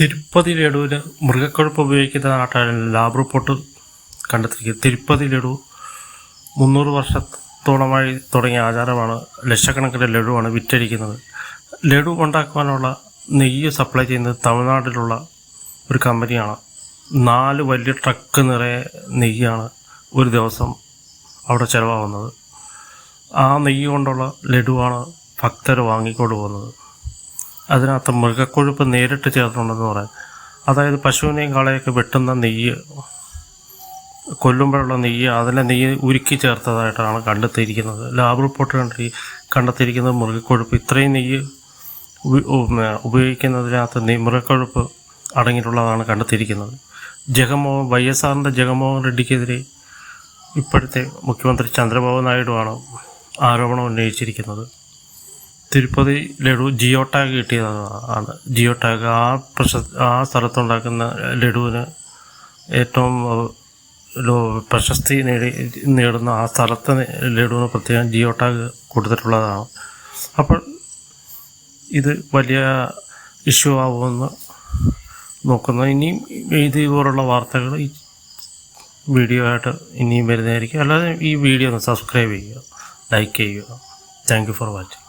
തിരുപ്പതി ലഡുവിന് മൃഗക്കൊഴുപ്പ് ഉപയോഗിക്കുന്ന നാട്ടാണ് lab report കണ്ടെത്തിയിരിക്കുന്നത് തിരുപ്പതി ലഡു മുന്നൂറ് വർഷത്തോളമായി തുടങ്ങിയ ആചാരമാണ്. ലക്ഷക്കണക്കിന് ലഡുവാണ് വിറ്റഴിക്കുന്നത്. ലഡു ഉണ്ടാക്കുവാനുള്ള നെയ്യ് സപ്ലൈ ചെയ്യുന്നത് തമിഴ്നാട്ടിലുള്ള ഒരു കമ്പനിയാണ്. നാല് വലിയ ട്രക്ക് നിറയെ നെയ്യാണ് ഒരു ദിവസം അവിടെ ചിലവാകുന്നത്. ആ നെയ്യ് കൊണ്ടുള്ള ലഡുവാണ് ഭക്തർ വാങ്ങിക്കൊണ്ട് പോകുന്നത്. അതിനകത്ത് മൃഗക്കൊഴുപ്പ് നേരിട്ട് ചേർന്നുണ്ടെന്ന് പറയാം. അതായത് പശുവിനെയും കാളയൊക്കെ വെട്ടുന്ന നെയ്യ് കൊല്ലുമ്പോഴുള്ള നെയ്യ് അതിലെ നെയ്യ് ഉരുക്കി ചേർത്തതായിട്ടാണ് കണ്ടെത്തിയിരിക്കുന്നത്. ലാബ് റിപ്പോർട്ട് കണ്ടി കണ്ടെത്തിയിരിക്കുന്നത് മൃഗക്കൊഴുപ്പ്. ഇത്രയും നെയ്യ് ഉപയോഗിക്കുന്നതിനകത്ത് നെയ് മൃഗക്കൊഴുപ്പ് അടങ്ങിയിട്ടുള്ളതാണ് കണ്ടെത്തിയിരിക്കുന്നത്. ജഗൻമോഹൻ വൈ എസ് ആറിന്റെ ജഗൻമോഹൻ റെഡ്ഡിക്കെതിരെ ഇപ്പോഴത്തെ മുഖ്യമന്ത്രി ചന്ദ്രബാബു നായിഡുവാണ് ആരോപണം ഉന്നയിച്ചിരിക്കുന്നത്. തിരുപ്പതി ലഡു ജിയോ ടാഗ് കിട്ടിയതാണ്. ജിയോ ടാഗ് ആ പ്രശ ആ സ്ഥലത്തുണ്ടാക്കുന്ന ലഡുവിന് ഏറ്റവും പ്രശസ്തി നേടി നേടുന്ന ആ സ്ഥലത്തെ ലഡുവിന് പ്രത്യേകം ജിയോ ടാഗ് കൊടുത്തിട്ടുള്ളതാണ്. അപ്പോൾ ഇത് വലിയ ഇഷ്യൂ ആവുമെന്ന് നോക്കുന്നു. ഇനിയും ഇതുപോലുള്ള വാർത്തകൾ ഈ വീഡിയോ ആയിട്ട് ഇനിയും വരുന്നതായിരിക്കും. അല്ലാതെ ഈ വീഡിയോ ഒന്ന് സബ്സ്ക്രൈബ് ചെയ്യുക ലൈക്ക് ചെയ്യുക. Thank you for watching.